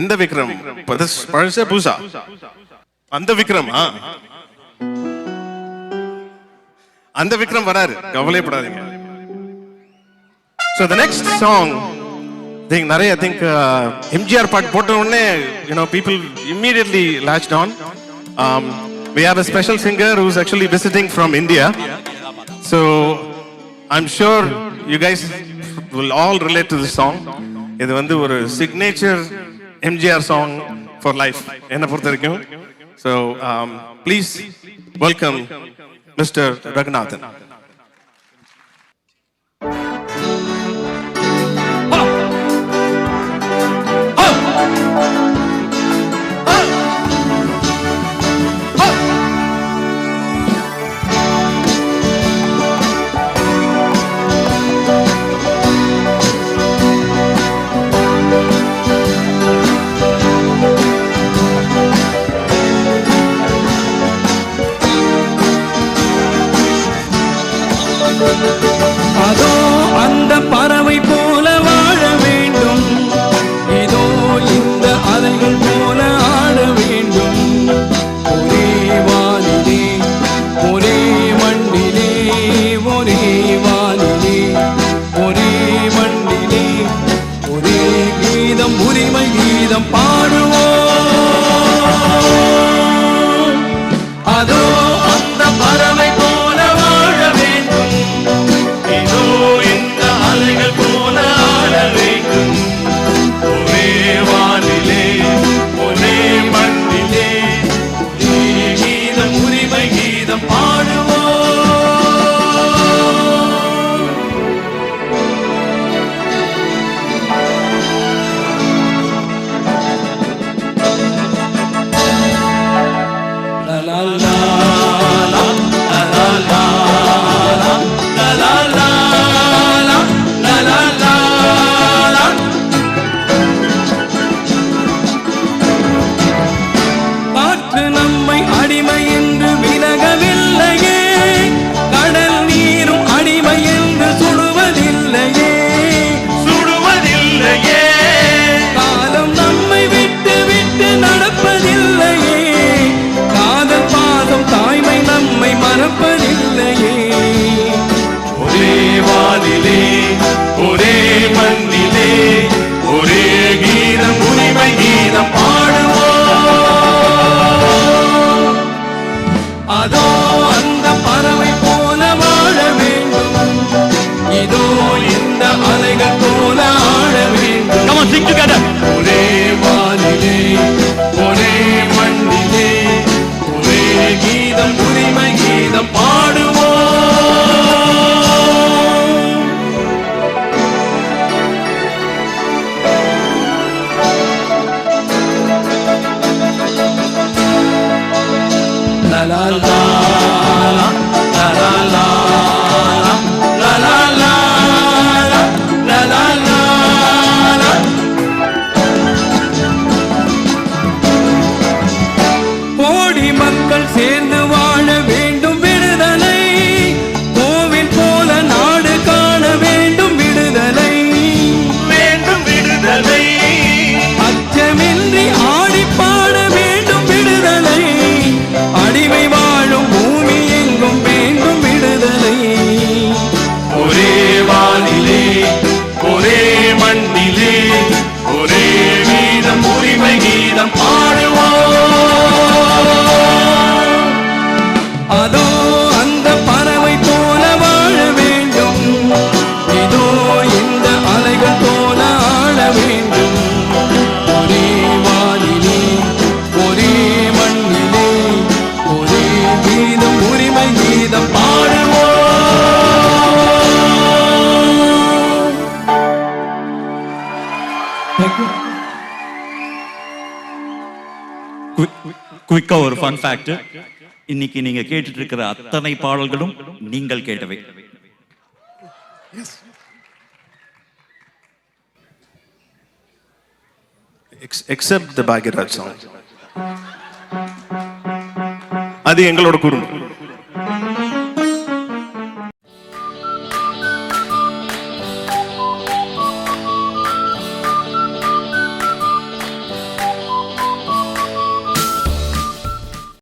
எந்த விக்ரம்? பழச புதுசா அந்த விக்ரம் அந்த விக்ரம் வராரு. கவலைப்படாதீங்க. So the next song think நிறைய திங்க் எம்ஜிஆர் பாட் போட்ட உடனே you know people immediately lost on we have a special singer actually visiting visiting from India. So I'm sure you guys will all relate to this song. இது வந்து ஒரு signature MGR song for life. So, um, please welcome Mr. Raghunathan. Raghunathan. 啦啦。குவிக்காக ஒரு fun fact இன்னைக்கு நீங்கள் கேட்டுட்டு இருக்கிற அத்தனை பாடல்களும் நீங்கள் கேட்டவை. எக்ஸெப்ட் த பாக்யராஜ் சாங் அது எங்களோட குடும்பம்.